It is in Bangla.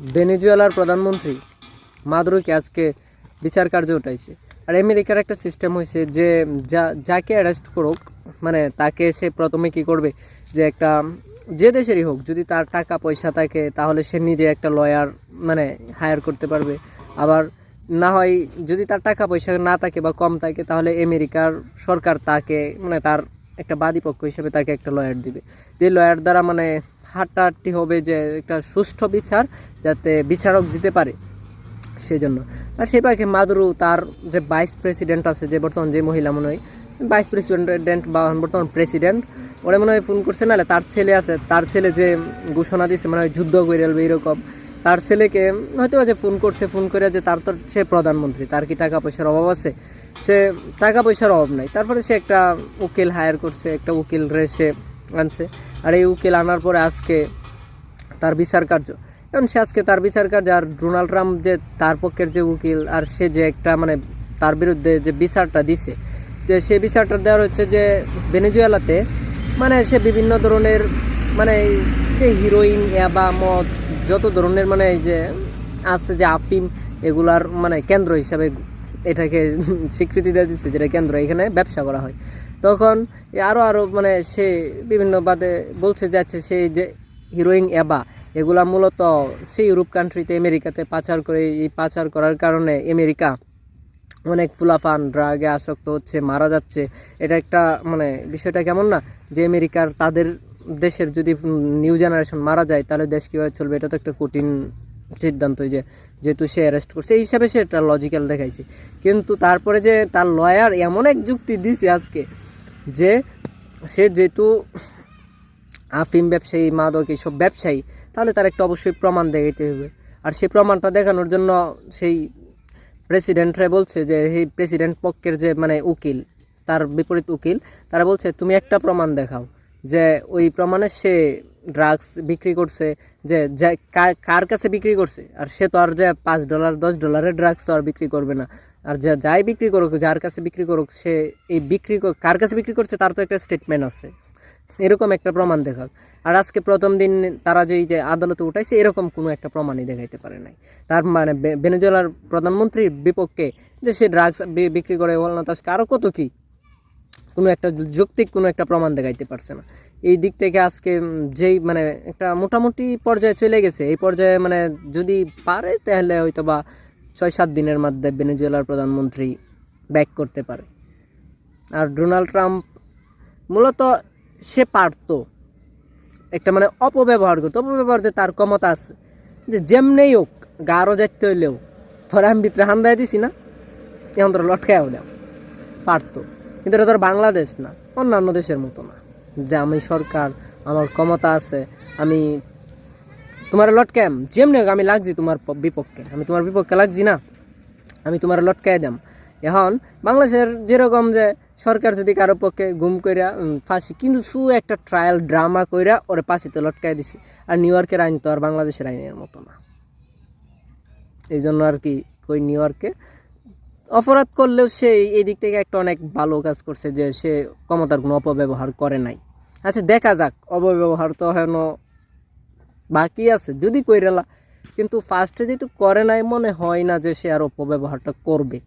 ভেনেজুয়েলার প্রধানমন্ত্রী মাদুরোকে আজকে বিচার কার্য উঠাইছে। আর আমেরিকার একটা সিস্টেম হয়েছে যে যা, যাকে অ্যারেস্ট করুক মানে তাকে সে প্রথমে কি করবে? যে একটা, যে দেশেরই হোক, যদি তার টাকা পয়সা থাকে, তাহলে সে নিজে একটা লয়ার মানে হায়ার করতে পারবে। আবার না হয় যদি তার টাকা পয়সা না থাকে বা কম থাকে, তাহলে আমেরিকার সরকার তাকে মানে তার একটা বাদীপক্ষ হিসেবে তাকে একটা লয়ার দিবে। যে লয়ার দ্বারা মানে হাঁটাহাঁটি হবে যে একটা সুষ্ঠু বিচার যাতে বিচারক দিতে পারে সেই জন্য আর সেই পাখি মাদুরু, তার যে ভাইস প্রেসিডেন্ট আছে, যে বর্তমান যে মহিলা মনে হয় ভাইস প্রেসিডেন্ট বা বর্তমান প্রেসিডেন্ট ওরা মনে হয় ফোন করছে, নাহলে তার ছেলে আছে, তার ছেলে যে ঘোষণা দিচ্ছে মানে যুদ্ধ করে আলবে এরকম, তার ছেলেকে হয়তো যে ফোন করছে ফোন করে যে তার তো সে প্রধানমন্ত্রী, তার কি টাকা পয়সার অভাব আছে? সে টাকা পয়সার অভাব নাই। তারপরে সে একটা উকিল হায়ার করছে, একটা উকিল রে সে আনছে। আর এই উকিল আনার পরে আজকে তার বিচার কার্য। এখন সে আজকে তার বিচার কার্য আর ডোনাল্ড ট্রাম্প যে তার পক্ষের যে উকিল আর সে যে একটা মানে তার বিরুদ্ধে যে বিচারটা দিছে, যে সে বিচারটা দেওয়ার হচ্ছে যে ভেনেজুয়েলাতে মানে সে বিভিন্ন ধরনের মানে যে হিরোইন বা মদ, যত ধরনের মানে এই যে আছে যে আফিম, এগুলার মানে কেন্দ্র হিসাবে এটাকে স্বীকৃতি দেওয়া দিচ্ছে যেটা কেন্দ্র এখানে ব্যবসা করা হয়। তখন আরও আরও মানে সে বিভিন্ন বাদে বলছে যাচ্ছে সেই যে হিরোইন এবা, এগুলা মূলত সে ইউরোপ কান্ট্রিতে আমেরিকাতে পাচার করে, এই পাচার করার কারণে আমেরিকা অনেক ফুলাফান ড্রাগে আসক্ত হচ্ছে, মারা যাচ্ছে। এটা একটা মানে বিষয়টা কেমন না, যে আমেরিকার তাদের দেশের যদি নিউ জেনারেশন মারা যায়, তাহলে দেশ কীভাবে চলবে? এটা তো একটা কঠিন সিদ্ধান্ত যে যেহেতু সে অ্যারেস্ট করছে, এই হিসাবে সে একটা লজিক্যাল দেখাইছে। কিন্তু তারপরে যে তার লয়ার এমন এক যুক্তি দিছে আজকে যে সে যেহেতু আফিম ব্যবসায়ী, মাদক এইসব ব্যবসায়ী, তাহলে তার একটা অবশ্যই প্রমাণ দেখাইতে হবে। আর সেই প্রমাণটা দেখানোর জন্য সেই প্রেসিডেন্টরা বলছে যে, সেই প্রেসিডেন্ট পক্ষের যে মানে উকিল, তার বিপরীত উকিল, তারা বলছে, তুমি একটা প্রমাণ দেখাও যে ওই প্রমাণে সে ড্রাগস বিক্রি করছে, যে কার কাছে বিক্রি করছে? আর সে তো আর যে পাঁচ ডলার দশ ডলারের ড্রাগস তো আর বিক্রি করবে না। আর যা যাই বিক্রি করুক, যার কাছে বিক্রি করুক, সে এই বিক্রি কার কাছে বিক্রি করছে তার তো একটা স্টেটমেন্ট আছে। এরকম একটা প্রমাণ দেখাক। আর আজকে প্রথম দিন তারা যেই যে আদালতে উঠাইছে, এরকম কোনো একটা প্রমাণই দেখাইতে পারে নাই। তার মানে ভেনেজুয়েলার প্রধানমন্ত্রীর বিপক্ষে যে সে ড্রাগস বিক্রি করে বল না তার আরও কত কি কোনো একটা যৌক্তিক কোনো একটা প্রমাণ দেখাইতে পারছে না। এই দিক থেকে আজকে যেই মানে একটা মোটামুটি পর্যায়ে চলে গেছে, এই পর্যায়ে মানে যদি পারে তাহলে হয়তো বা ছয় সাত দিনের মধ্যে ভেনেজুয়েলার প্রধানমন্ত্রী ব্যাক করতে পারে। আর ডোনাল্ড ট্রাম্প মূলত সে পারতো একটা মানে অপব্যবহার করতো। অপব্যবহার যে তার ক্ষমতা আছে, যে যেমনেই হোক গারো যাইতে হইলেও, ধরে আমি ভিতরে হান্দায় দিছি না, এখন তোর লটকায়ও দাও, পারতো। কিন্তু এটা তোর বাংলাদেশ না, অন্যান্য দেশের মতো না। যে আমি সরকার, আমার ক্ষমতা আছে, আমি তোমার লটকায়াম যেমনি আমি লাগছি তোমার বিপক্ষে। আমি তোমার বিপক্ষে লাগছি না, আমি তোমার লটকাই দাম এখন বাংলাদেশের যেরকম যে সরকার যদি কারও পক্ষে গুম কইরা ফাঁসি, কিন্তু শু একটা ট্রায়াল ড্রামা কইরা ওরে ফাঁসিতে লটকাই দিছি। আর নিউ ইয়র্কের আইন তো আর বাংলাদেশের আইনের মতো না। এই জন্য আর কি কই নিউ ইয়র্কে অপরাধ করলেও সে এই দিক থেকে একটা অনেক ভালো কাজ করছে যে সে ক্ষমতার কোনো অপব্যবহার করে নাই। আচ্ছা দেখা যাক। অপব্যবহার তো হেন বাকি আছে, যদি কইরালা কিন্তু ফার্স্টে যেহেতু করে নাই, মনে হয় না যে সে আর অপব্যবহারটা করবে।